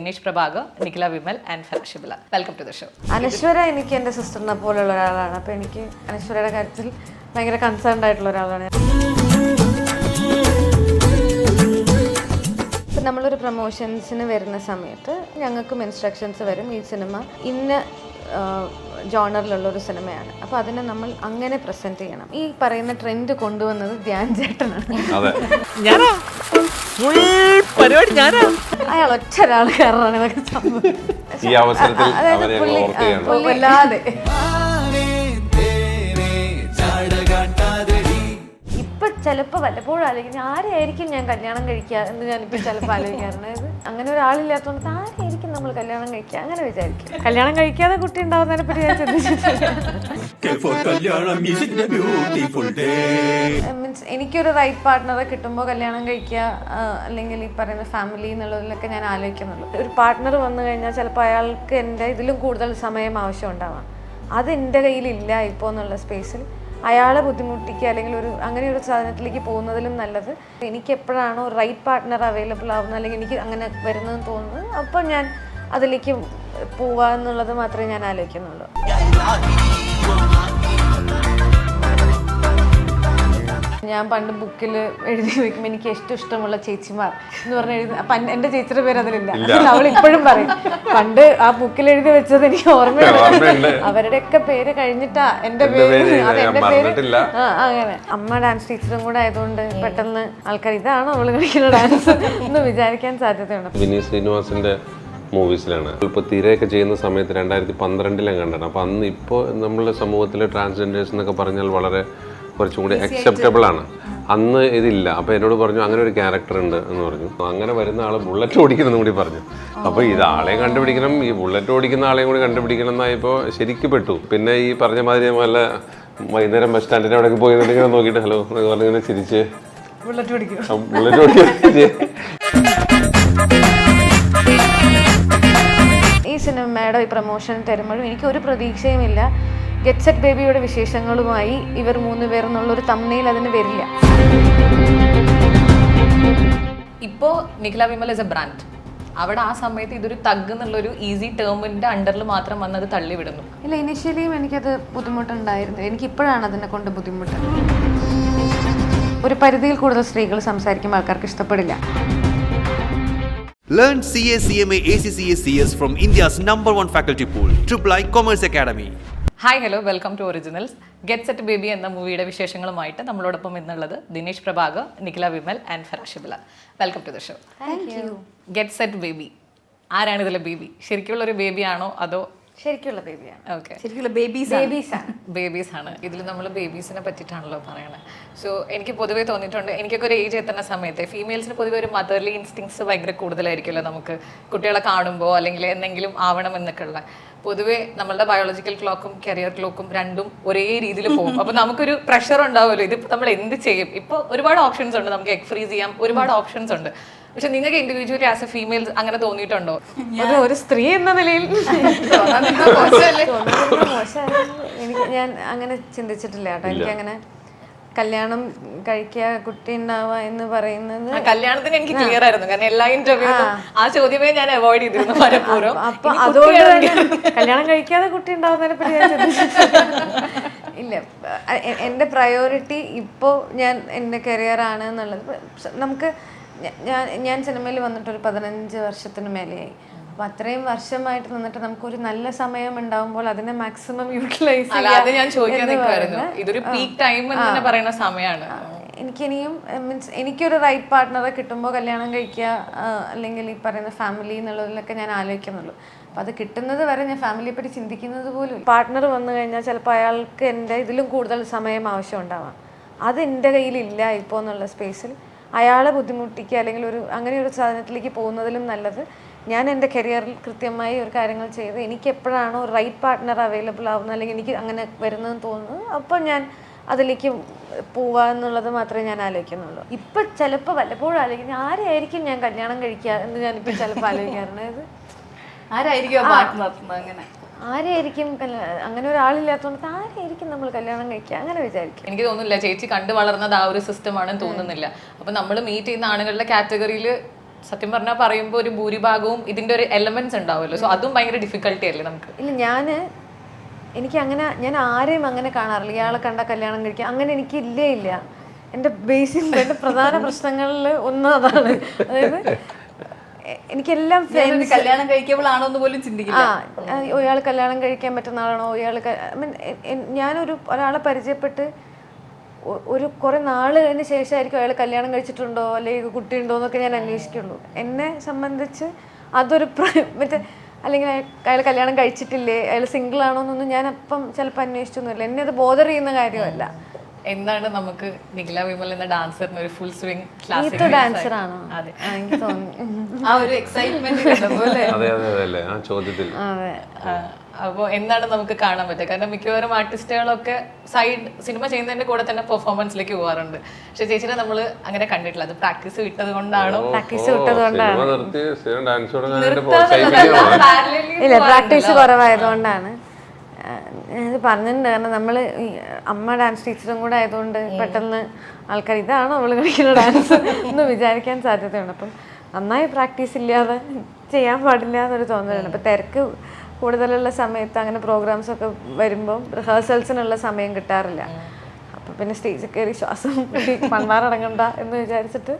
Dinesh Prabhakar Nikhila Vimal and ഫെറഷിബില welcome to the show Anaswara എനിക്ക് എന്റെ സിസ്റ്ററിനെ പോലെയുള്ള ഒരാളാണ്. അപ്പോൾ എനിക്ക് അനശ്വരയുടെ കാര്യത്തിൽ ഭയങ്കര കൺസേൺഡ് ആയിട്ടുള്ള ഒരാളാണ് ഇപ്പം നമ്മളൊരു പ്രൊമോഷൻസിന് വരുന്ന സമയത്ത് ഞങ്ങൾക്കും ഇൻസ്ട്രക്ഷൻസ് വരും. ഈ സിനിമ ഇന്ന ജോണറിലുള്ള ഒരു സിനിമയാണ് അപ്പോൾ അതിനെ നമ്മൾ അങ്ങനെ പ്രസന്റ് ചെയ്യണം. ഈ പറയുന്ന ട്രെൻഡ് കൊണ്ടുവന്നത് ധ്യാൻ ചേട്ടനാണ്. അതെ. ഞാനാ? ഫുൾ പരിപാടി ഞാനാ? അയാൾ ഒറ്റ ഒരാൾ കയറാണ് ഇതൊക്കെ സംഭവം ഈ അവസരത്തിൽ അതായത് അവരെ പുള്ളി വല്ലാതെ. ഇപ്പൊ ചിലപ്പോ വല്ലപ്പോഴും ആലോചിക്കുന്നത് ആരെയായിരിക്കും ഞാൻ കല്യാണം കഴിക്കുക എന്ന് ഞാനിപ്പോ ചിലപ്പോ ആലോചിക്കാറുണ്ട്. അതായത് അങ്ങനെ ഒരാളില്ലാത്തതുകൊണ്ട് ആരെയായിരിക്കും നമ്മൾ കല്യാണം കഴിക്കുക അങ്ങനെ വിചാരിക്കും. കല്യാണം കഴിക്കാതെ കുട്ടി ഉണ്ടാവുന്നതിനെ പറ്റി ഞാൻ ചിന്തിച്ചിട്ടില്ല. കല്യാണം is it a beautiful day. എനിക്കൊരു റൈറ്റ് പാർട്ട്ണറെ കിട്ടുമ്പോൾ കല്യാണം കഴിക്കുക അല്ലെങ്കിൽ ഈ പറയുന്ന ഫാമിലി എന്നുള്ളതിലൊക്കെ ഞാൻ ആലോചിക്കുന്നുള്ളൂ. ഒരു പാർട്ട്ണർ വന്നു കഴിഞ്ഞാൽ ചിലപ്പോൾ അയാൾക്ക് എന്റെ ഇതിലും കൂടുതൽ സമയം ആവശ്യം ഉണ്ടാവാം. അത് എന്റെ കയ്യിലില്ല ഇപ്പോൾ എന്നുള്ള സ്പേസിൽ അയാളെ ബുദ്ധിമുട്ടിക്കുക അല്ലെങ്കിൽ ഒരു അങ്ങനെ ഒരു സാധനത്തിലേക്ക് പോകുന്നതിലും നല്ലത്. എനിക്ക് എപ്പോഴാണോ റൈറ്റ് പാർട്ട്ണർ അവൈലബിൾ ആവുന്നത് അല്ലെങ്കിൽ എനിക്ക് അങ്ങനെ വരുന്നതെന്ന് തോന്നുന്നത് അപ്പോൾ ഞാൻ അതിലേക്ക് പോവുക എന്നുള്ളത് മാത്രമേ ഞാൻ ആലോചിക്കുന്നുള്ളൂ. ഞാൻ പണ്ട് ബുക്കിൽ എഴുതി വയ്ക്കുമ്പോൾ എനിക്ക് ഏറ്റവും ഇഷ്ടമുള്ള ചേച്ചിമാർ എന്ന് പറഞ്ഞ എഴുതി അപ്പം എന്റെ ചേച്ചിയുടെ പേര് അതിലില്ല. അവൾ ഇപ്പോഴും പറയും പണ്ട് ആ ബുക്കിൽ എഴുതി വെച്ചത് എനിക്ക് ഓർമ്മയുണ്ട്. അവരുടെയൊക്കെ പേര് കഴിഞ്ഞിട്ടാ എന്റെ പേര് അത് എന്റെ പേര്. ആ അങ്ങനെ. അമ്മ ഡാൻസ് ടീച്ചറും കൂടെ ആയതുകൊണ്ട് പെട്ടെന്ന് ആൾക്കാർ ഇതാണോ അവൾ കളിക്കുന്ന ഡാൻസ് എന്ന് വിചാരിക്കാൻ സാധ്യതയുണ്ട്. വിനീത് ശ്രീനിവാസിന്റെ മൂവീസിലാണ്. ഇപ്പോൾ തിരയൊക്കെ ചെയ്യുന്ന സമയത്ത് രണ്ടായിരത്തി പന്ത്രണ്ടിലാണ് കണ്ടത്. അപ്പോൾ അന്ന് ഇപ്പോൾ നമ്മുടെ സമൂഹത്തിലെ ട്രാൻസ്ജെൻഡേഴ്സ് എന്നൊക്കെ പറഞ്ഞാൽ വളരെ കുറച്ചും കൂടി അക്സെപ്റ്റബിൾ ആണ്. അന്ന് ഇതില്ല. അപ്പോൾ എന്നോട് പറഞ്ഞു അങ്ങനെ ഒരു ക്യാരക്ടർ ഉണ്ട് എന്ന് പറഞ്ഞു. അങ്ങനെ വരുന്ന ആൾ ബുള്ളറ്റ് ഓടിക്കണം കൂടി പറഞ്ഞു. അപ്പോൾ ഇത് ആളെ കണ്ടുപിടിക്കണം ഈ ബുള്ളറ്റ് ഓടിക്കുന്ന ആളെയും കൂടി കണ്ടുപിടിക്കണം എന്നായപ്പോൾ ശരിക്കും പെട്ടു. പിന്നെ ഈ പറഞ്ഞ മാതിരി നല്ല വൈകുന്നേരം ബസ് സ്റ്റാൻഡിന്റെ അവിടെ പോയി നോക്കിയിട്ട് ഹലോ എന്നൊക്കെ പറഞ്ഞിങ്ങനെ ചിരിച്ച്. ബുള്ളറ്റ് ഓടിക്കും. ബുള്ളറ്റ് ഓടിക്കുക ഈ സിനിമയുടെ ഈ പ്രൊമോഷൻ തരുമ്പോഴും എനിക്ക് ഒരു പ്രതീക്ഷയുമില്ല. ഗെറ്റ് സെറ്റ് ബേബിയുടെ വിശേഷങ്ങളുമായി ഇവർ മൂന്ന് പേർ എന്നുള്ളൊരു തമ്മനയിൽ അതിന് വരില്ല. ഇപ്പോൾ Nikhila Vimal is a brand അവിടെ ആ സമയത്ത് ഇതൊരു തഗ് എന്നുള്ളൊരു ഈസി ടേമിന്റെ അണ്ടറിൽ മാത്രം വന്നത് തള്ളിവിടുന്നു. ഇല്ല ഇനിഷ്യലിയും എനിക്കത് ബുദ്ധിമുട്ടുണ്ടായിരുന്നു. എനിക്ക് ഇപ്പോഴാണ് അതിനെ കൊണ്ട് ബുദ്ധിമുട്ട്. ഒരു പരിധിയിൽ കൂടുതൽ സ്ത്രീകൾ സംസാരിക്കുമ്പോൾ ആൾക്കാർക്ക് ഇഷ്ടപ്പെടില്ല. Learn CA, CMA, ACCA, CS from India's number one faculty pool, Triple I Commerce Academy. Hi hello welcome to originals Get Set Baby എന്ന മൂവിയുടെ വിശേഷങ്ങളുമായിട്ട് നമ്മളോടൊപ്പം ഇന്നുള്ളത് Dinesh Prabhakar Nikhila Vimal and Farah Shibla welcome to the show Get Set Baby ആരാണ് ഇതിലെ baby ശരിക്കുള്ള ഒരു ബേബിയാണോ അതോ ശരിക്കുള്ള ബേബിയാണ് ഓക്കെ ശരിക്കുള്ള ബേബീസ് ബേബീസ് ആണ്. ബേബീസ് ആണ്. ഇതിൽ നമ്മൾ ബേബീസിനെ പറ്റിയിട്ടാണല്ലോ പറയണത് സോ എനിക്ക് പൊതുവേ തോന്നിയിട്ടുണ്ട് എനിക്കൊക്കെ ഒരു ഏജ് എത്തുന്ന സമയത്ത് ഫീമെയിൽസിന് പൊതുവെ ഒരു മദർലി ഇൻസ്റ്റിങ്സ് ഭയങ്കര കൂടുതലായിരിക്കുമല്ലോ നമുക്ക് കുട്ടികളെ കാണുമ്പോൾ അല്ലെങ്കിൽ എന്തെങ്കിലും ആവണം എന്നൊക്കെ ഉള്ള. പൊതുവെ നമ്മളുടെ ബയോളജിക്കൽ ക്ലോക്കും കരിയർ ക്ലോക്കും രണ്ടും ഒരേ രീതിയിൽ പോകും. അപ്പൊ നമുക്കൊരു പ്രഷർ ഉണ്ടാവുമല്ലോ. ഇതിപ്പോ നമ്മൾ എന്ത് ചെയ്യും? ഇപ്പൊ ഒരുപാട് ഓപ്ഷൻസ് ഉണ്ട്. നമുക്ക് എഗ് ഫ്രീസ് ചെയ്യാം. ഒരുപാട് ഓപ്ഷൻസ് ഉണ്ട്. പക്ഷെ നിങ്ങൾക്ക് ഇൻഡിവിജ്വലി ആസ് എ ഫീമെയിൽ അങ്ങനെ തോന്നിയിട്ടുണ്ടോ? ഒരു ഒരു സ്ത്രീ എന്ന നിലയിൽ. എനിക്ക് ഞാൻ അങ്ങനെ ചിന്തിച്ചിട്ടില്ല കേട്ടോ. എനിക്ക് അങ്ങനെ കല്യാണം കഴിക്കുക കുട്ടി ഉണ്ടാവുക എന്ന് പറയുന്നത് കല്യാണത്തിന് എനിക്ക് ക്ലിയർ ആയിരുന്നു. കാരണം എല്ലാ ഇന്റർവ്യൂ ആ. ചോദ്യമേ ഞാൻ അവോയ്ഡ് ചെയ്തിരുന്നു പലപ്പോഴും അപ്പൊ അതുകൊണ്ട് തന്നെ കല്യാണം കഴിക്കാതെ കുട്ടി ഉണ്ടാവുന്നതിനെ പറ്റി ഞാൻ ചിന്തിച്ചിട്ടില്ല. ഇല്ല. എന്റെ പ്രയോറിറ്റി ഇപ്പോ ഞാൻ എന്റെ കരിയർ ആണ് എന്നുള്ളത്. നമുക്ക് ഞാൻ ഞാൻ സിനിമയിൽ വന്നിട്ട് ഒരു പതിനഞ്ച് വർഷത്തിന് മേലെയായി. അപ്പൊ അത്രയും വർഷമായിട്ട് നിന്നിട്ട് നമുക്കൊരു നല്ല സമയം ഉണ്ടാവുമ്പോൾ അതിനെ മാക്സിമം യൂട്ടിലൈസ് എനിക്ക് ഞാൻ ചോദിക്കാൻ നിൽക്കുമായിരുന്നു ഇതൊരു പീക്ക് ടൈം എന്ന് തന്നെ പറയുന്ന സമയമാണ് എനിക്കിനിയും മീൻസ് എനിക്കൊരു റൈറ്റ് പാർട്ട്ണറെ കിട്ടുമ്പോൾ കല്യാണം കഴിക്കുക അല്ലെങ്കിൽ ഈ പറയുന്ന ഫാമിലി എന്നുള്ളതിലൊക്കെ ഞാൻ ആലോചിക്കുന്നുള്ളൂ. അപ്പോൾ അത് കിട്ടുന്നത് വരെ ഞാൻ ഫാമിലിയെ പറ്റി ചിന്തിക്കുന്നത് പോലും പാർട്ട്ണർ വന്നു കഴിഞ്ഞാൽ ചിലപ്പോൾ അയാൾക്ക് എന്റെ ഇതിലും കൂടുതൽ സമയം ആവശ്യം ഉണ്ടാവാം. അത് എന്റെ കയ്യിലില്ല ഇപ്പോൾ എന്നുള്ള സ്പേസിൽ അയാളെ ബുദ്ധിമുട്ടിക്കുക അല്ലെങ്കിൽ ഒരു അങ്ങനെ ഒരു സാധനത്തിലേക്ക് പോകുന്നതിലും നല്ലത്. ഞാൻ എന്റെ കരിയറിൽ കൃത്യമായി ഒരു കാര്യങ്ങൾ ചെയ്ത് എനിക്ക് എപ്പോഴാണോ റൈറ്റ് പാർട്ട്ണർ അവൈലബിൾ ആവുന്നത് അല്ലെങ്കിൽ എനിക്ക് അങ്ങനെ വരുന്നതെന്ന് തോന്നുന്നത് അപ്പോൾ ഞാൻ അതിലേക്ക് പോവുക എന്നുള്ളത് മാത്രമേ ഞാൻ ആലോചിക്കുന്നുള്ളൂ. ഇപ്പം ചിലപ്പോൾ വല്ലപ്പോഴും ആലോചിക്കുന്നത് ആരെയായിരിക്കും ഞാൻ കല്യാണം കഴിക്കുക എന്ന് ഞാനിപ്പോൾ ചിലപ്പോൾ ആലോചിക്കാറുണ്ട്. ആരായിരിക്കും പാർട്ട്ണർ അങ്ങനെ. ആരെയായിരിക്കും അങ്ങനെ ഒരാളില്ലാത്തതുകൊണ്ട് ആരെയായിരിക്കും നമ്മൾ കല്യാണം കഴിക്കുക? അങ്ങനെ വിചാരിക്കും. എനിക്ക് തോന്നുന്നില്ല ചേച്ചി കണ്ടു വളർന്നത് ആ ഒരു സിസ്റ്റം ആണെന്ന് തോന്നുന്നില്ല. അപ്പൊ നമ്മൾ മീറ്റ് ചെയ്യുന്ന ആണുങ്ങളുടെ കാറ്റഗറിയിൽ സത്യം പറഞ്ഞാൽ പറയുമ്പോൾ ഒരു ഭൂരിഭാഗവും ഇതിന്റെ ഒരു എലമെന്റ്സ് ഉണ്ടാവുമല്ലോ. സോ അതും ഭയങ്കര ഡിഫിക്കൽട്ടി അല്ലേ നമുക്ക്? ഇല്ല ഞാൻ എനിക്ക് അങ്ങനെ ഞാൻ ആരെയും അങ്ങനെ കാണാറില്ല. ഇയാളെ കണ്ട കല്യാണം കഴിക്കുക. അങ്ങനെ എനിക്ക് ഇല്ലേ ഇല്ല. എന്റെ ബേസിൽ എന്റെ പ്രധാന പ്രശ്നങ്ങളിൽ ഒന്നും അതാണ്. അതായത് എനിക്കെല്ലാം ഫ്രണ്ട്സ് കല്യാണം കഴിക്കുമ്പോഴാണോ എന്ന് പോലും ചിന്തിക്കില്ല. ആ ഇയാൾ കല്യാണം കഴിക്കാൻ പറ്റുന്ന ആളാണോ? ഒരാൾ ഞാനൊരു ഒരാളെ പരിചയപ്പെട്ട് ഒരു കുറെ നാൾ കഴിഞ്ഞ ശേഷമായിരിക്കും അയാൾ കല്യാണം കഴിച്ചിട്ടുണ്ടോ? അല്ലെങ്കിൽ കുട്ടിയുണ്ടോ എന്നൊക്കെ ഞാൻ അന്വേഷിക്കുള്ളൂ. എന്നെ സംബന്ധിച്ച് അതൊരു മറ്റേ അല്ലെങ്കിൽ അയാൾ കല്യാണം കഴിച്ചിട്ടില്ലേ? അയാൾ സിംഗിൾ ആണോ എന്നൊന്നും ഞാൻ അപ്പം ചിലപ്പോൾ അന്വേഷിച്ചൊന്നുമില്ല. എന്നെ അത് ബോധർ ചെയ്യുന്ന കാര്യമല്ല. എന്താണ് നമുക്ക് നിഖില വിമൽ എന്ന ഡാൻസറിന് ഒരു ഫുൾ സ്വിംഗ് ക്ലാസ് ഡാൻസർ ആണോ? അതെ. ആ, ഒരു എക്സൈറ്റ്മെന്റ് അപ്പോൾ എന്താണ് നമുക്ക് കാണാൻ പറ്റുക? കാരണം മിക്കവാറും ആർട്ടിസ്റ്റുകളൊക്കെ സൈഡ് സിനിമ ചെയ്യുന്നതിന്റെ കൂടെ തന്നെ പെർഫോമൻസിലേക്ക് പോകാറുണ്ട് പക്ഷെ ചേച്ചിനെ നമ്മൾ അങ്ങനെ കണ്ടിട്ടില്ല. അത് പ്രാക്ടീസ് വിട്ടത് കൊണ്ടാണോ? പ്രാക്ടീസ് വിട്ടത് കൊണ്ടാണ്? ഇല്ല പ്രാക്ടീസ് കുറവായതുകൊണ്ടാണ്. ഞാനിത് പറഞ്ഞിട്ടുണ്ട് കാരണം നമ്മൾ അമ്മ ഡാൻസ് ടീച്ചറും കൂടെ ആയതുകൊണ്ട് പെട്ടെന്ന് ആൾക്കാർ ഇതാണോ അവൾ കളിക്കുന്ന ഡാൻസ് എന്ന് വിചാരിക്കാൻ സാധ്യതയുണ്ട്. അപ്പം നന്നായി പ്രാക്ടീസ് ഇല്ലാതെ ചെയ്യാൻ പാടില്ല എന്നൊരു തോന്നലുണ്ട്. അപ്പം തിരക്ക് കൂടുതലുള്ള സമയത്ത് അങ്ങനെ പ്രോഗ്രാംസ് ഒക്കെ വരുമ്പോൾ റിഹേഴ്സൽസിനുള്ള സമയം കിട്ടാറില്ല. അപ്പം പിന്നെ സ്റ്റേജിൽ കയറി ശ്വാസം മണ്ണാറടങ്ങണ്ട എന്ന് വിചാരിച്ചിട്ട്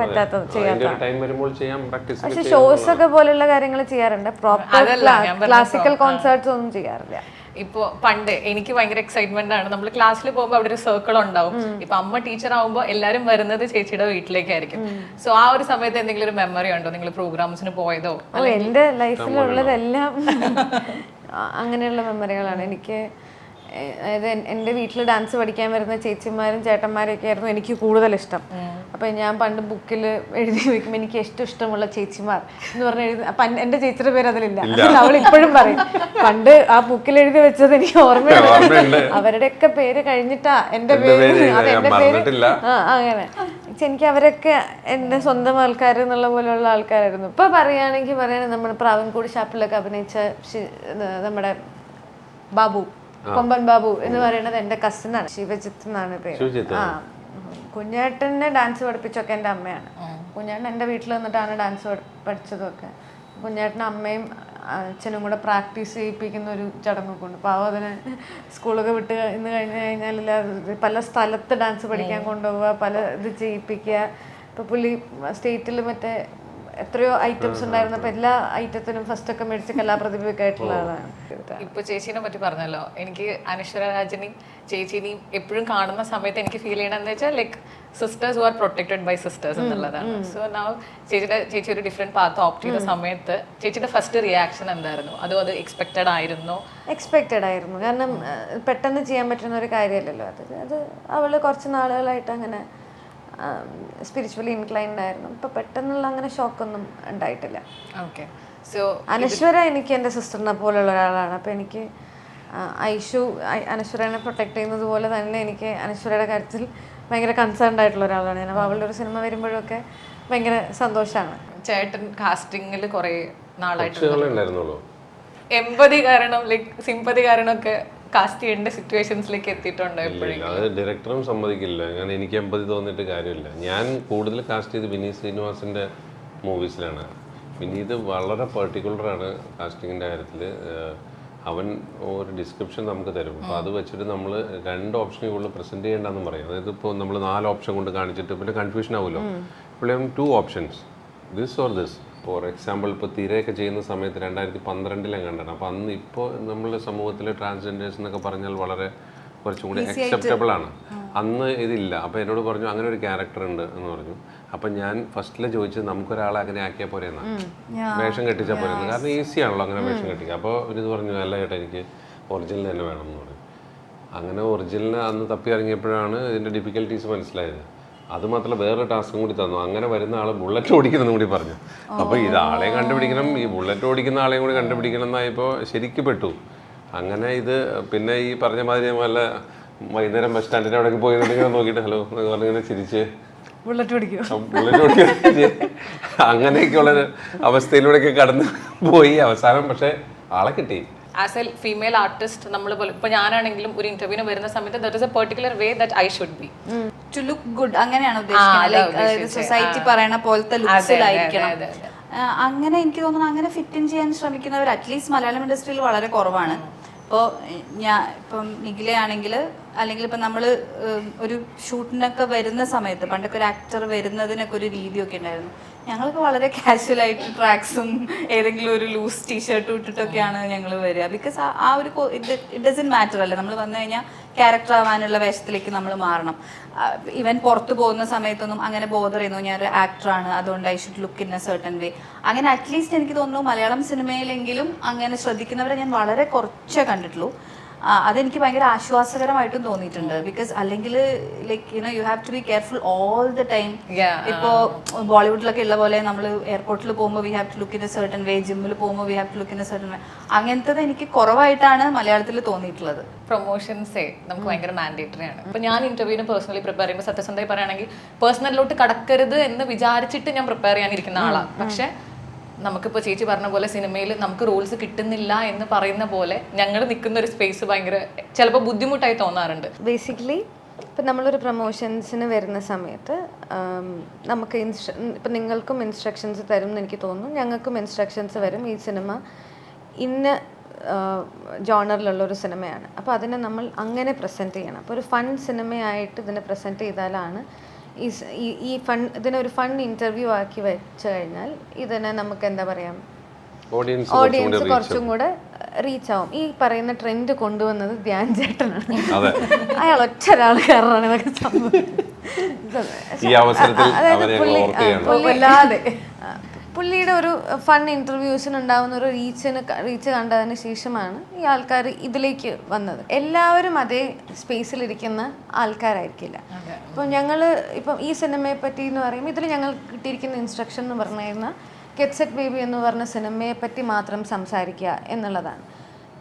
പറ്റാത്ത ചെയ്യാത്ത അതിന്റെ ഒരു ടൈം വരുമ്പോൾ ചെയ്യാം പ്രാക്ടീസ് പക്ഷെ ഷോസ് ഒക്കെ പോലുള്ള കാര്യങ്ങൾ ചെയ്യാറുണ്ട്. പ്രോപ്പർ ക്ലാസിക്കൽ കോൺസേർട്സ് ഒന്നും ചെയ്യാറില്ല. ഇപ്പൊ പണ്ട് എനിക്ക് ഭയങ്കര എക്സൈറ്റ്മെന്റ് ആണ്. നമ്മൾ ക്ലാസ്സിൽ പോകുമ്പോൾ അവിടെ ഒരു സർക്കിൾ ഉണ്ടാവും. ഇപ്പൊ അമ്മ ടീച്ചർ ആവുമ്പോൾ എല്ലാരും വരുന്നത് ചേച്ചിയുടെ വീട്ടിലേക്കായിരിക്കും. സോ ആ ഒരു സമയത്ത് എന്തെങ്കിലും ഒരു മെമ്മറി ഉണ്ടോ? നിങ്ങൾ പ്രോഗ്രാംസിന് പോയതോ? എന്റെ എന്റെ ലൈഫിലുള്ളതെല്ലാം അങ്ങനെയുള്ള മെമ്മറികളാണ് എനിക്ക് അതായത് എന്റെ വീട്ടിൽ ഡാൻസ് പഠിക്കാൻ വരുന്ന ചേച്ചിമാരും ചേട്ടന്മാരൊക്കെ ആയിരുന്നു എനിക്ക് കൂടുതൽ ഇഷ്ടം അപ്പം ഞാൻ പണ്ട് ബുക്കിൽ എഴുതി വയ്ക്കുമ്പോൾ എനിക്ക് ഏറ്റവും ഇഷ്ടമുള്ള ചേച്ചിമാർ എന്ന് പറഞ്ഞ എഴുതി അപ്പം എന്റെ ചേച്ചിയുടെ പേര് അതിലില്ല. അവൾ ഇപ്പോഴും പറയും പണ്ട് ആ ബുക്കിൽ എഴുതി വെച്ചത് എനിക്ക് ഓർമ്മയുണ്ട്. അവരുടെയൊക്കെ പേര് കഴിഞ്ഞിട്ടാ എന്റെ പേര് പേര് അത് എന്റെ പേര്? ആ അങ്ങനെ. പക്ഷെ എനിക്ക് അവരൊക്കെ എന്റെ സ്വന്തം ആൾക്കാർ എന്നുള്ള പോലെയുള്ള ആൾക്കാരായിരുന്നു. ഇപ്പം പറയുകയാണെങ്കിൽ പറയുകയാണെങ്കിൽ നമ്മുടെ പ്രാവൻകൂടി ഷാപ്പിലൊക്കെ അഭിനയിച്ച നമ്മുടെ ബാബു. കൊമ്പൻ ബാബു എന്ന് പറയുന്നത് എന്റെ കസിനാണ് ശിവജിത്ത് എന്നാണ് പേര്. ശിവജിത്ത്. ആ. കുഞ്ഞേട്ടനെ ഡാൻസ് പഠിപ്പിച്ചൊക്കെ എന്റെ അമ്മയാണ്. കുഞ്ഞേട്ടൻ എന്റെ വീട്ടിൽ വന്നിട്ടാണ് ഡാൻസ് പഠിച്ചതൊക്കെ. കുഞ്ഞേട്ടൻ അമ്മയും അച്ഛനും കൂടെ പ്രാക്ടീസ് ചെയ്യിപ്പിക്കുന്ന ഒരു ചടങ്ങൊക്കെ ഉണ്ട്. പാവം അതിന് സ്കൂളൊക്കെ വിട്ട് ഇന്ന് കഴിഞ്ഞു കഴിഞ്ഞാൽ പല സ്ഥലത്ത് ഡാൻസ് പഠിക്കാൻ കൊണ്ടുപോവുക പല ഇത് ചെയ്യിപ്പിക്കുക. ഇപ്പൊ പുള്ളി സ്റ്റേറ്റിൽ മറ്റേ എത്രയോ ഐറ്റംസ് ഉണ്ടായിരുന്നു അപ്പൊ എല്ലാ ഐറ്റത്തിനും ഫസ്റ്റ് ഒക്കെ മേടിച്ച കലാപ്രതിഭയൊക്കെ ആയിട്ടുള്ള ആളാണ്. ഇപ്പൊ ചേച്ചീനെ പറ്റി പറഞ്ഞല്ലോ. എനിക്ക് അനശ്വര രാജനെയും ചേച്ചീനെയും എപ്പോഴും കാണുന്ന സമയത്ത് എനിക്ക് ഫീൽ ചെയ്യണമെന്ന് വെച്ചാൽ like sisters are protected by sisters എന്നുള്ളതാണ്. സോ നാവ് ചേച്ചിയുടെ ചേച്ചി ഒരു ഡിഫറെന്റ് പാത്ത് ഓപ്റ്റ് ചെയ്ത സമയത്ത് ചേച്ചിയുടെ ഫസ്റ്റ് റിയാക്ഷൻ എന്തായിരുന്നു? അതോ അത് എക്സ്പെക്റ്റഡ് ആയിരുന്നു? എക്സ്പെക്റ്റഡ് ആയിരുന്നു. കാരണം പെട്ടെന്ന് ചെയ്യാൻ പറ്റുന്ന ഒരു കാര്യമല്ലല്ലോ അത്. അത് അവൾ കുറച്ച് നാളുകളായിട്ട് അങ്ങനെ സ്പിരിച്വലി ഇൻക്ലൈൻഡ് ആയിരുന്നു. ഇപ്പൊ പെട്ടെന്നുള്ള അങ്ങനെ ഷോക്കൊന്നും ഉണ്ടായിട്ടില്ല. ഓക്കെ സോ അനശ്വര എനിക്ക് എന്റെ സിസ്റ്ററിനെ പോലെയുള്ള ഒരാളാണ്. അപ്പൊ എനിക്ക് ഐഷു അനശ്വരനെ പ്രൊട്ടക്ട് ചെയ്യുന്നത് പോലെ തന്നെ എനിക്ക് അനശ്വരയുടെ കാര്യത്തിൽ ഭയങ്കര കൺസേൺഡ് ആയിട്ടുള്ള ഒരാളാണ് ഞാൻ. അപ്പോൾ അവളുടെ ഒരു സിനിമ വരുമ്പോഴൊക്കെ ഭയങ്കര സന്തോഷമാണ് ചേട്ടൻ കാസ്റ്റിംഗിൽ കുറെ നാളായിട്ട് എൺപതി കാരണം ലൈക്ക് സിമ്പതി കാരണം ഒക്കെ കാസ്റ്റ് ചെയ്യേണ്ട സിറ്റുവേഷൻസിലേക്ക് എത്തിയിട്ടുണ്ടോ അത് ഡയറക്ടറും സമ്മതിക്കില്ല. ഞാൻ എനിക്ക് എമ്പതി തോന്നിയിട്ട് കാര്യമില്ല. ഞാൻ കൂടുതൽ കാസ്റ്റ് ചെയ്ത് വിനീത് ശ്രീനിവാസിന്റെ മൂവീസിലാണ് വിനീത് വളരെ പെർട്ടിക്കുലറാണ് കാസ്റ്റിങ്ങിന്റെ കാര്യത്തിൽ. അവൻ ഒരു ഡിസ്ക്രിപ്ഷൻ നമുക്ക് തരും. അപ്പോൾ അത് വെച്ചിട്ട് നമ്മൾ രണ്ട് ഓപ്ഷനെ കൂടുതൽ പ്രസന്റ് ചെയ്യേണ്ടെന്ന് പറയും. അതായത് ഇപ്പോൾ നമ്മൾ നാല് ഓപ്ഷൻ കൊണ്ട് കാണിച്ചിട്ട് പിന്നെ കൺഫ്യൂഷൻ ആവുമല്ലോ. ഇപ്പോൾ two options this or this for example ഇപ്പോൾ തിരയൊക്കെ ചെയ്യുന്ന സമയത്ത് രണ്ടായിരത്തി പന്ത്രണ്ടിലാണ് കണ്ടത് അപ്പോൾ അന്ന് ഇപ്പോൾ നമ്മളുടെ സമൂഹത്തിലെ ട്രാൻസ്ജെൻഡേഴ്സ് എന്നൊക്കെ പറഞ്ഞാൽ വളരെ കുറച്ചും കൂടി അക്സെപ്റ്റബിൾ ആണ്. അന്ന് ഇതില്ല. അപ്പോൾ എന്നോട് പറഞ്ഞു അങ്ങനെ ഒരു ക്യാരക്ടർ ഉണ്ട് എന്ന് പറഞ്ഞു. അപ്പം ഞാൻ ഫസ്റ്റിൽ ചോദിച്ചത് നമുക്കൊരാളെ അങ്ങനെ ആക്കിയാൽ പോരെ എന്നാണ് വേഷം കെട്ടിച്ചാൽ പോരെ. കാരണം ഈസി ആണല്ലോ അങ്ങനെ വേഷം കെട്ടിക്കുക അപ്പോൾ ഇത് പറഞ്ഞു അല്ല ചേട്ടാ എനിക്ക് ഒറിജിനൽ തന്നെ വേണം എന്ന് പറഞ്ഞു. അങ്ങനെ ഒറിജിനൽ അന്ന് തപ്പി ഇറങ്ങിയപ്പോഴാണ് ഇതിന്റെ ഡിഫിക്കൽട്ടീസ് മനസ്സിലായത്. അത് മാത്രമല്ല വേറൊരു ടാസ്കും കൂടി തന്നു. അങ്ങനെ വരുന്ന ആൾ ബുള്ളറ്റ് ഓടിക്കണം കൂടി പറഞ്ഞു. അപ്പോൾ ഇത് ആളെ കണ്ടുപിടിക്കണം ഈ ബുള്ളറ്റ് ഓടിക്കുന്ന ആളെയും കൂടി കണ്ടുപിടിക്കണം എന്നായപ്പോൾ ശരിക്കും പെട്ടു. അങ്ങനെ ഇത് പിന്നെ ഈ പറഞ്ഞ മാതിരി വല്ല വൈകുന്നേരം ബസ് സ്റ്റാൻഡിന്റെ അവിടെ പോയി ഇങ്ങനെ നോക്കിയിട്ട് ഹലോ എന്നൊക്കെ പറഞ്ഞിങ്ങനെ ചിരിച്ച്. ബുള്ളറ്റ് അങ്ങനെയൊക്കെയുള്ള അവസ്ഥയിലൂടെ അവസ്ഥയിലൂടെയൊക്കെ കടന്ന് പോയി. അവസാനം പക്ഷെ ആളെ കിട്ടി. ആസ് എ ഫീമെയിൽ ആർട്ടിസ്റ്റ് നമ്മൾ ഇപ്പോൾ ഞാനാണെങ്കിലും ഒരു ഇന്റർവ്യൂവിന് വരുന്ന സമയത്ത് there is a particular way that I should be to look good അങ്ങനെയാണ് ഉദ്ദേശിക്കുന്നത്. സൊസൈറ്റി പറയുന്ന പറയണ പോലത്തെ ലുക്സിലായിരിക്കണം അങ്ങനെ എനിക്ക് തോന്നുന്നു അങ്ങനെ ഫിറ്റ് ഇൻ ചെയ്യാൻ ശ്രമിക്കുന്നവർ അറ്റ്ലീസ്റ്റ് മലയാളം ഇൻഡസ്ട്രിയിൽ വളരെ കുറവാണ്. ഇപ്പോൾ ഞാൻ ഇപ്പം നിഖിലയാണെങ്കിൽ അല്ലെങ്കിൽ ഇപ്പം നമ്മൾ ഒരു ഷൂട്ടിനൊക്കെ വരുന്ന സമയത്ത് പണ്ടൊക്കെ ഒരു ആക്ടർ വരുന്നതിനൊക്കെ ഒരു രീതിയൊക്കെ ഉണ്ടായിരുന്നു. ഞങ്ങൾക്ക് വളരെ കാഷ്വൽ ആയിട്ട് ട്രാക്സും ഏതെങ്കിലും ഒരു ലൂസ് ടീഷർട്ടും ഇട്ടിട്ടൊക്കെയാണ് ഞങ്ങൾ വരിക. ബിക്കോസ് ആ ഒരു ഇറ്റ് ഡസൻ മാറ്റർ അല്ലേ? നമ്മൾ വന്നു കഴിഞ്ഞാൽ ക്യാരക്ടർ ആവാനുള്ള വേഷത്തിലേക്ക് നമ്മൾ മാറണം. ഇവൻ പുറത്ത് പോകുന്ന സമയത്തൊന്നും അങ്ങനെ ബോധർ ചെയ്യുന്നു. ഞാനൊരു ആക്ടറാണ് അതുകൊണ്ട് I should look in a certain way അങ്ങനെ അറ്റ്ലീസ്റ്റ് എനിക്ക് തോന്നുന്നു മലയാളം സിനിമയിലെങ്കിലും അങ്ങനെ ശ്രദ്ധിക്കുന്നവരെ ഞാൻ വളരെ കുറച്ചേ കണ്ടിട്ടുള്ളൂ. അതെനിക്ക് ഭയങ്കര ആശ്വാസകരമായിട്ടും തോന്നിയിട്ടുണ്ട്. ബിക്കോസ് അല്ലെങ്കിൽ like you know you have to be careful all the time ഇപ്പോ ബോളിവുഡിലൊക്കെ ഉള്ള പോലെ നമ്മൾ എയർപോർട്ടിൽ പോകുമ്പോൾ we have to look in a certain way ജിമ്മിൽ പോകുമ്പോൾ we have to look in a certain way അങ്ങനത്തത് എനിക്ക് കുറവായിട്ടാണ് മലയാളത്തിൽ തോന്നിയിട്ടുള്ളത്. പ്രൊമോഷൻസേ നമുക്ക് ഭയങ്കര മാൻഡേറ്ററി ആണ്. ഇപ്പൊ ഞാൻ ഇന്റർവ്യൂവിന് പേഴ്സണലി പ്രിപ്പയർ ചെയ്യുമ്പോൾ സത്യസന്ധമായി പറയുകയാണെങ്കിൽ പേഴ്സണലിലോട്ട് കടക്കരുത് എന്ന് വിചാരിച്ചിട്ട് ഞാൻ പ്രിപ്പയർ ചെയ്യാനിരിക്കുന്ന ആളാണ് പക്ഷെ നമുക്കിപ്പോൾ ചേച്ചി പറഞ്ഞ പോലെ സിനിമയിൽ നമുക്ക് റോൾസ് കിട്ടുന്നില്ല എന്ന് പറയുന്ന പോലെ ഞങ്ങൾ നിൽക്കുന്ന ഒരു സ്പേസ് ഭയങ്കര ചിലപ്പോൾ ബുദ്ധിമുട്ടായി തോന്നാറുണ്ട്. ബേസിക്കലി ഇപ്പം നമ്മളൊരു പ്രൊമോഷൻസിന് വരുന്ന സമയത്ത് നമുക്ക് ഇൻസ്ട്ര ഇപ്പം നിങ്ങൾക്കും ഇൻസ്ട്രക്ഷൻസ് തരും എന്ന് എനിക്ക് തോന്നുന്നു. ഞങ്ങൾക്കും ഇൻസ്ട്രക്ഷൻസ് വരും. ഈ സിനിമ ഇന്ന ജോണറിലുള്ള ഒരു സിനിമയാണ്. അപ്പോൾ അതിനെ നമ്മൾ അങ്ങനെ പ്രസന്റ് ചെയ്യണം. അപ്പോൾ ഒരു ഫൺ സിനിമയായിട്ട് ഇതിനെ പ്രസന്റ് ചെയ്താലാണ് ഈ ഈ- ഫണ്ട് ഫൺ ഇതിനെ ഒരു ഫൺ ഇന്റർവ്യൂ ആക്കി വെച്ച് കഴിഞ്ഞാൽ ഇതിനെ നമുക്ക് എന്താ പറയാം ഓഡിയൻസ് കുറച്ചും കൂടെ റീച്ച് ആവും. ഈ പറയുന്ന ട്രെൻഡ് കൊണ്ടുവന്നത് ധ്യാൻ ചേട്ടനാണ്. അയാൾ ഒറ്റ ഒരാൾ കാരണമാണ് ഇതൊക്കെ സംഭവം അതായത് പുള്ളി- പുള്ളി- പുള്ളിയുടെ ഒരു ഫൺ ഇന്റർവ്യൂസിന് ഉണ്ടാവുന്ന ഒരു റീച്ചിന് റീച്ച് കണ്ടതിന് ശേഷമാണ് ഈ ആൾക്കാർ ഇതിലേക്ക് വന്നത്. എല്ലാവരും അതേ സ്പേസിലിരിക്കുന്ന ആൾക്കാരായിരിക്കില്ല. ഇപ്പം ഞങ്ങൾ ഇപ്പം ഈ സിനിമയെ പറ്റി എന്ന് പറയുമ്പോൾ ഇതിൽ ഞങ്ങൾ കിട്ടിയിരിക്കുന്ന ഇൻസ്ട്രക്ഷൻ എന്ന് പറഞ്ഞു കഴിഞ്ഞാൽ കെറ്റ്സെറ്റ് ബേബി എന്ന് പറഞ്ഞ സിനിമയെ പറ്റി മാത്രം സംസാരിക്കുക എന്നുള്ളതാണ്.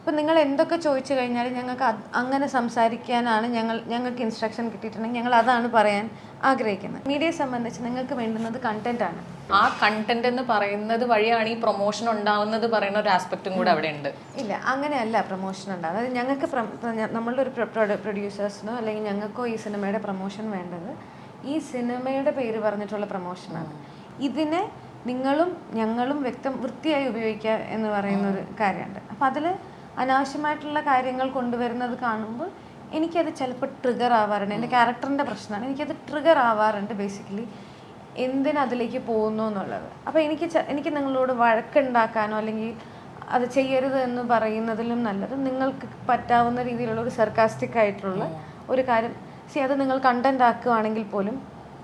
ഇപ്പം നിങ്ങൾ എന്തൊക്കെ ചോദിച്ചു കഴിഞ്ഞാൽ ഞങ്ങൾക്ക് അങ്ങനെ സംസാരിക്കാനാണ് ഞങ്ങൾ ഞങ്ങൾക്ക് ഇൻസ്ട്രക്ഷൻ കിട്ടിയിട്ടുണ്ടെങ്കിൽ ഞങ്ങൾ അതാണ് പറയാൻ ആഗ്രഹിക്കുന്നത്. മീഡിയയെ സംബന്ധിച്ച് നിങ്ങൾക്ക് വേണ്ടുന്നത് കണ്ടന്റ് ആണ്. ആ കണ്ടന്റ് എന്ന് പറയുന്നത് വഴിയാണ് ഈ പ്രൊമോഷൻ ഉണ്ടാവുന്നത് പറയുന്ന ഒരു ആസ്പെക്റ്റും കൂടെ അവിടെ ഉണ്ട്. ഇല്ല അങ്ങനെയല്ല പ്രൊമോഷൻ ഉണ്ടാകുന്നത് അതായത് ഞങ്ങൾക്ക് നമ്മളൊരു നമ്മളുടെ ഒരു പ്രൊഡ്യൂസേഴ്സിനോ അല്ലെങ്കിൽ ഞങ്ങൾക്കോ ഈ സിനിമയുടെ പ്രൊമോഷൻ വേണ്ടത് ഈ സിനിമയുടെ പേര് പറഞ്ഞിട്ടുള്ള പ്രൊമോഷനാണ് ഇതിനെ നിങ്ങളും ഞങ്ങളും വ്യക്തം വൃത്തിയായി ഉപയോഗിക്കുക എന്ന് പറയുന്ന ഒരു കാര്യമുണ്ട്. അപ്പം അതിൽ അനാവശ്യമായിട്ടുള്ള കാര്യങ്ങൾ കൊണ്ടുവരുന്നത് കാണുമ്പോൾ എനിക്കത് ചിലപ്പോൾ ട്രിഗർ ആവാറുണ്ട്. എന്റെ ക്യാരക്ടറിന്റെ പ്രശ്നമാണ്. എനിക്കത് ട്രിഗർ ആവാറുണ്ട് ബേസിക്കലി എന്തിനതിലേക്ക് പോകുന്നു എന്നുള്ളത്. അപ്പോൾ എനിക്ക് എനിക്ക് നിങ്ങളോട് വഴക്കുണ്ടാക്കാനോ അല്ലെങ്കിൽ അത് ചെയ്യരുത് എന്ന് പറയുന്നതിലും നല്ലത് നിങ്ങൾക്ക് പറ്റാവുന്ന രീതിയിലുള്ള ഒരു സർക്കാസ്റ്റിക് ആയിട്ടുള്ള ഒരു കാര്യം. സി അത് നിങ്ങൾ കണ്ടന്റ് ആക്കുകയാണെങ്കിൽ പോലും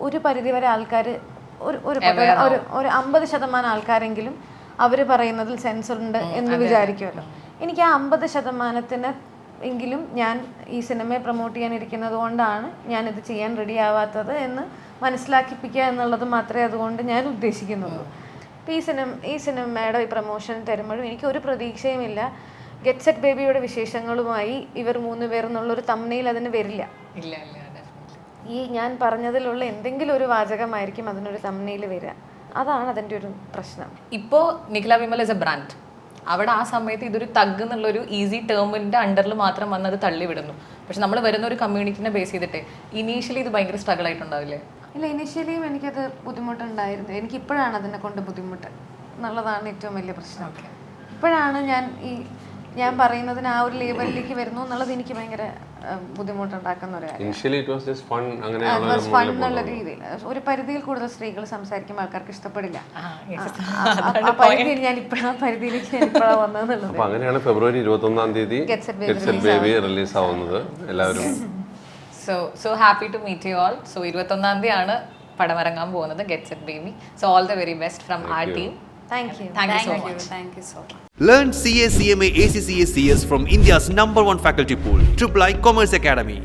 ഒരു പരിധിവരെ ആൾക്കാർ ഒരു ഒരു ഒരു അമ്പത് ശതമാനം ആൾക്കാരെങ്കിലും അവർ പറയുന്നതിൽ സെൻസർ ഉണ്ട് എന്ന് വിചാരിക്കുമല്ലോ. എനിക്ക് ആ അമ്പത് ശതമാനത്തിന് എങ്കിലും ഞാൻ ഈ സിനിമയെ പ്രൊമോട്ട് ചെയ്യാനിരിക്കുന്നത് കൊണ്ടാണ് ഞാനിത് ചെയ്യാൻ റെഡി ആവാത്തത് എന്ന് മനസ്സിലാക്കിപ്പിക്കുക എന്നുള്ളത് മാത്രമേ അതുകൊണ്ട് ഞാൻ ഉദ്ദേശിക്കുന്നുള്ളൂ. അപ്പോൾ ഈ സിനിമ ഈ സിനിമയുടെ ഈ പ്രൊമോഷൻ തരുമ്പോഴും എനിക്ക് ഒരു പ്രതീക്ഷയുമില്ല ഗെറ്റ് സെറ്റ് ബേബിയുടെ വിശേഷങ്ങളുമായി ഇവർ മൂന്ന് പേർ എന്നുള്ളൊരു തമ്മനയിൽ അതിന് വരില്ല. ഇല്ല. ഈ ഞാൻ പറഞ്ഞതിലുള്ള എന്തെങ്കിലും ഒരു വാചകമായിരിക്കും അതിനൊരു തമ്മനയിൽ വരിക. അതാണ് അതിന്റെ ഒരു പ്രശ്നം. ഇപ്പോൾ Nikhila Vimal is a brand അവിടെ ആ സമയത്ത് ഇതൊരു തഗ് എന്നുള്ളൊരു ഈസി ടേമിന്റെ അണ്ടറിൽ മാത്രം വന്നത് തള്ളിവിടുന്നു. പക്ഷെ നമ്മൾ വരുന്ന ഒരു കമ്മ്യൂണിറ്റിനെ ബേസ് ചെയ്തിട്ട് ഇനീഷ്യലി ഇത് ഭയങ്കര സ്ട്രഗിൾ ആയിട്ടുണ്ടാവില്ലേ? ഇല്ല ഇനീഷ്യലിയും എനിക്കത് ബുദ്ധിമുട്ടുണ്ടായിരുന്നു. എനിക്ക് ഇപ്പോഴാണ് അതിനെ കൊണ്ട് ബുദ്ധിമുട്ട്. എന്നുള്ളതാണ് ഏറ്റവും വലിയ പ്രശ്നം. ഇപ്പോഴാണ് ഞാൻ ഈ ഞാൻ പറയുന്നതിന് ആ ഒരു ലേബലിലേക്ക് വരുന്നു എന്നുള്ളത് എനിക്ക് ഭയങ്കര ബുദ്ധിമുട്ടുണ്ടാക്കുന്ന ഒരു കാര്യം initially it was just fun അങ്ങനെയാണ് ഫൺ എന്നുള്ള രീതിയിൽ. ഒരു പരിധിയിൽ കൂടുതൽ സ്ത്രീകൾ സംസാരിക്കുമ്പോൾ ആൾക്കാർക്ക് ഇഷ്ടപ്പെടില്ല. ആ, പരിധിയിൽ ഞാൻ ഇപ്പോഴാണ് പരിധിയിലേക്ക് ഞാൻ ഇപ്പോഴാണ് വന്നതെന്നുള്ളത്. അങ്ങനെയാണ് ഫെബ്രുവരി ഇരുപത്തി ഒന്നാം തീയതി Get Set Baby Get Set baby release ആവുന്നത്. എല്ലാവരും. So so happy to meet you all so ഇരുപത്തൊന്നാം പടം പടമിറങ്ങാൻ പോകുന്നത് get set baby so all the very best from our team thank you thank you so much thank you so much Learn CA, CMA, ACCA, CS from India's number one faculty pool, Triple I Commerce Academy.